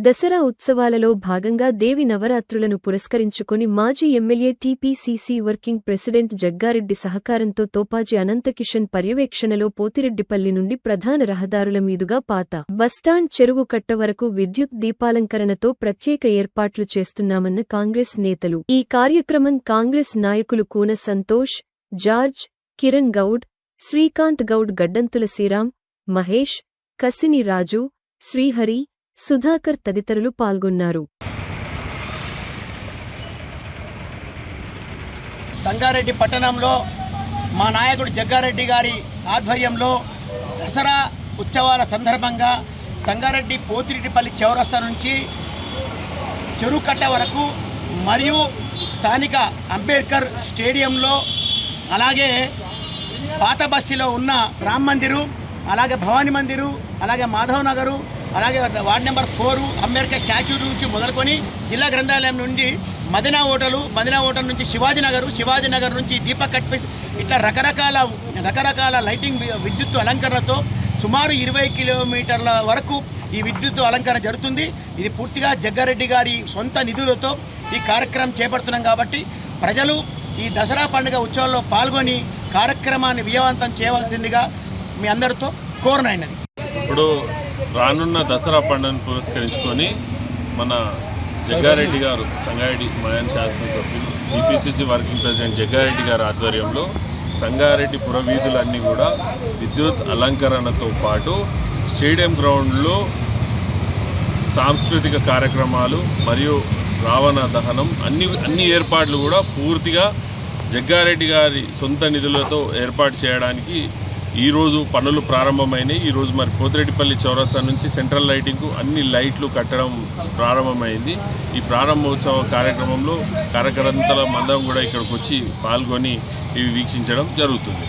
దసరా ఉత్సవాలలో భాగంగా దేవి నవరాత్రులను పురస్కరించుకుని మాజీ MLA TPCC working president Jaggareddy సహకారంతో తోపాజీ అనంతకిషన్ పర్యవేక్షణలో పోతిరెడ్డిపల్లి నుండి ప్రధాన రహదారుల మీదుగా పాత బస్టాండ్ చెరువు కట్ట వరకు విద్యుత్ దీపాలంకరణతో ప్రత్యేక ఏర్పాట్లు చేస్తున్నామన్న కాంగ్రెస్ నేతలు. ఈ కార్యక్రమం కాంగ్రెస్ నాయకులు కూన సంతోష్ జార్జ్ కిరణ్ గౌడ్ శ్రీకాంత్ గౌడ్ గడ్డంతుల శ్రీరామ్ మహేష్ కసిని రాజు శ్రీహరి సుధాకర్ తదితరులు పాల్గొన్నారు. సంగారెడ్డి పట్టణంలో మా నాయకుడు జగ్గారెడ్డి గారి ఆధ్వర్యంలో దసరా ఉత్సవాల సందర్భంగా సంగారెడ్డి పోతిరెడ్డిపల్లి చౌరస్తా నుంచి చెరుకట్ట వరకు మరియు స్థానిక అంబేద్కర్ స్టేడియంలో అలాగే పాత బస్సీలో ఉన్న రామ్ మందిరు అలాగే భవానీ మందిరు అలాగే మాధవ్ నగరు అలాగే ward number four Ambedkar statue నుంచి మొదలుకొని జిల్లా గ్రంథాలయం నుండి మదినా హోటలు మదినా హోటల్ నుంచి శివాజీ నగర్ శివాజీ నగర్ నుంచి దీపక్ కట్పిస్ ఇట్లా రకరకాల రకరకాల లైటింగ్ విద్యుత్ అలంకరణతో సుమారు ఇరవై కిలోమీటర్ల వరకు ఈ విద్యుత్ అలంకరణ జరుగుతుంది. ఇది పూర్తిగా జగ్గారెడ్డి గారి సొంత నిధులతో ఈ కార్యక్రమం చేపడుతున్నాం కాబట్టి ప్రజలు ఈ దసరా పండుగ ఉత్సవాల్లో పాల్గొని కార్యక్రమాన్ని విజయవంతం చేయవలసిందిగా మీ అందరితో కోరనైనది. ఇప్పుడు రానున్న దసరా పండుగను పురస్కరించుకొని మన జగ్గారెడ్డి గారు సంగారెడ్డి మాయన్ శాసనసభ్యులు బీపీసీసీ వర్కింగ్ ప్రెసిడెంట్ జగ్గారెడ్డి గారి ఆధ్వర్యంలో సంగారెడ్డి పురవీధులన్నీ కూడా విద్యుత్ అలంకరణతో పాటు స్టేడియం గ్రౌండ్లో సాంస్కృతిక కార్యక్రమాలు మరియు రావణ దహనం అన్ని అన్ని ఏర్పాట్లు కూడా పూర్తిగా జగ్గారెడ్డి గారి సొంత నిధులతో ఏర్పాటు చేయడానికి ఈరోజు పనులు ప్రారంభమైనాయి. ఈరోజు మరి పోతిరెడ్డిపల్లి చౌరస్తా నుంచి సెంట్రల్ లైటింగ్కు అన్ని లైట్లు కట్టడం ప్రారంభమైంది. ఈ ప్రారంభోత్సవ కార్యక్రమంలో కార్యకర్తల మందరం కూడా ఇక్కడికి వచ్చి పాల్గొని ఇవి వీక్షించడం జరుగుతుంది.